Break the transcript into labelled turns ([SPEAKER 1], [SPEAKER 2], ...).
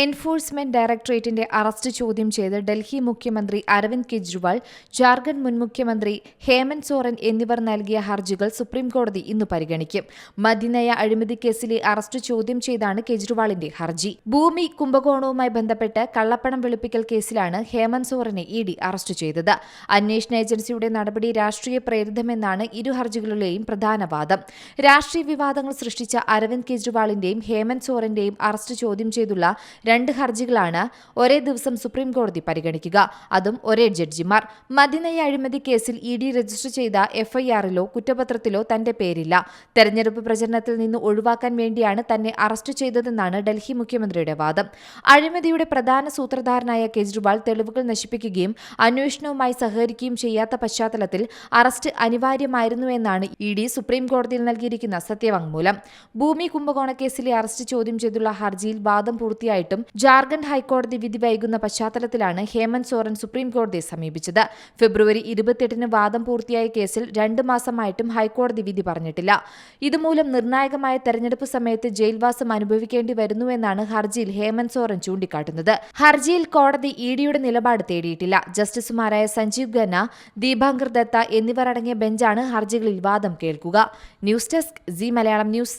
[SPEAKER 1] Enforcement ഡയറക്ടറേറ്റിന്റെ arrest ചോദ്യം ചെയ്ത് ഡൽഹി മുഖ്യമന്ത്രി അരവിന്ദ് കെജ്രിവാൾ ജാർഖണ്ഡ് മുൻ മുഖ്യമന്ത്രി ഹേമന്ത് സോറൻ എന്നിവർ നൽകിയ ഹർജികൾ സുപ്രീംകോടതി ഇന്ന് പരിഗണിക്കും. മദ്യനയ അഴിമതി കേസിലെ അറസ്റ്റ് ചോദ്യം ചെയ്താണ് കെജ്രിവാളിന്റെ ഹർജി. ഭൂമി കുംഭകോണവുമായി ബന്ധപ്പെട്ട് കള്ളപ്പണം വെളുപ്പിക്കൽ കേസിലാണ് ഹേമന്ത് സോറനെ ഇ ഡി അറസ്റ്റ് ചെയ്തത്. അന്വേഷണ ഏജൻസിയുടെ നടപടി രാഷ്ട്രീയ പ്രേരിതമെന്നാണ് ഇരു ഹർജികളിലെയും പ്രധാന വാദം. രാഷ്ട്രീയ വിവാദങ്ങൾ സൃഷ്ടിച്ച അരവിന്ദ് കെജ്രിവാളിന്റെയും ഹേമന്ത് സോറന്റെയും അറസ്റ്റ് ചോദ്യം ചെയ്തുള്ള രണ്ട് ഹർജികളാണ് ഒരേ ദിവസം സുപ്രീം കോടതി പരിഗണിക്കുക. അതും ഒരേ ജഡ്ജിമാർ. മദ്യനയ അഴിമതി കേസിൽ ഇ ഡി രജിസ്റ്റർ ചെയ്ത എഫ്ഐആറിലോ കുറ്റപത്രത്തിലോ തന്റെ പേരില്ല. തെരഞ്ഞെടുപ്പ് പ്രചരണത്തിൽ നിന്ന് ഒഴിവാക്കാൻ വേണ്ടിയാണ് തന്നെ അറസ്റ്റ് ചെയ്തതെന്നാണ് ഡൽഹി മുഖ്യമന്ത്രിയുടെ വാദം. അഴിമതിയുടെ പ്രധാന സൂത്രധാരനായ കെജ്രിവാൾ തെളിവുകൾ നശിപ്പിക്കുകയും അന്വേഷണവുമായി സഹകരിക്കുകയും ചെയ്യാത്ത പശ്ചാത്തലത്തിൽ അറസ്റ്റ് അനിവാര്യമായിരുന്നുവെന്നാണ് ഇ ഡി സുപ്രീം കോടതിയിൽ നൽകിയിരിക്കുന്ന സത്യവാങ്മൂലം. ഭൂമി കുംഭകോണ കേസിലെ അറസ്റ്റ് ചോദ്യം ചെയ്തുള്ള ഹർജിയിൽ വാദം പൂർത്തിയായിട്ടും ജാർഖണ്ഡ് ഹൈക്കോടതി വിധി വൈകുന്ന പശ്ചാത്തലത്തിലാണ് ഹേമന്ത് സോറൻ സുപ്രീം കോടതിയെ സമീപിച്ചത്. ഫെബ്രുവരി ഇരുപത്തിയെട്ടിന് വാദം പൂർത്തിയായ കേസിൽ രണ്ട് മാസമായിട്ടും ഹൈക്കോടതി വിധി പറഞ്ഞിട്ടില്ല. ഇതുമൂലം നിർണായകമായ തെരഞ്ഞെടുപ്പ് സമയത്ത് ജയിൽവാസം അനുഭവിക്കേണ്ടി വരുന്നുവെന്നാണ് ഹർജിയിൽ ഹേമന്ത് സോറൻ ചൂണ്ടിക്കാട്ടുന്നത്. ഹർജിയിൽ കോടതി ഇഡിയുടെ നിലപാട് തേടിയിട്ടില്ല. ജസ്റ്റിസുമാരായ സഞ്ജീവ് ഖന്ന ദീപാങ്കർ ദത്ത എന്നിവർ എന്നിവരടങ്ങിയ ബെഞ്ചാണ് ഹർജികളിൽ വാദം കേൾക്കുക. News desk C Malayalam news.